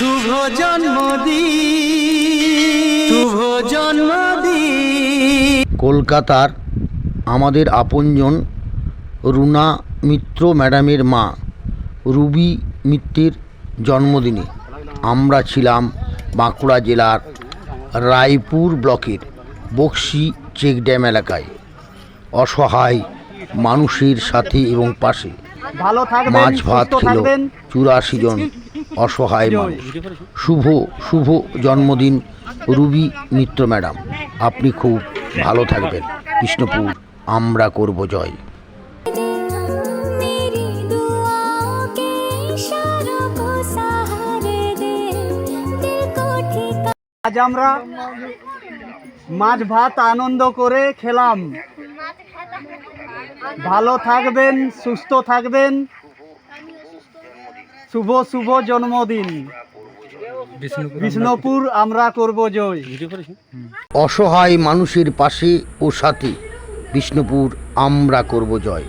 শুভ জন্মদিন। শুভ জন্মদিন। কলকাতার আমাদের আপনজন রুনা মিত্র ম্যাডামের মা রুবি মিত্রের জন্মদিনে আমরা ছিলাম বাঁকুড়া জেলার রায়পুর ব্লকের বক্সি চেকড্যাম এলাকায়। অসহায় মানুষের সাথে এবং পাশে মাছ ভাত খেল চুরাশি জন অসহায় মানুষ। শুভ শুভ জন্মদিন রুবি মিত্র ম্যাডাম। আপনি খুব ভালো থাকবেন। কৃষ্ণপুর আমরা করব জয়। আজ আমরা মাছ ভাত আনন্দ করে খেলাম। ভালো থাকবেন সুস্থ থাকবেন। শুভ শুভ জন্মদিন। বিষ্ণুপুর আমরা করব জয়। অসহায় মানুষের পাশে ও সাথে বিষ্ণুপুর আমরা করব জয়।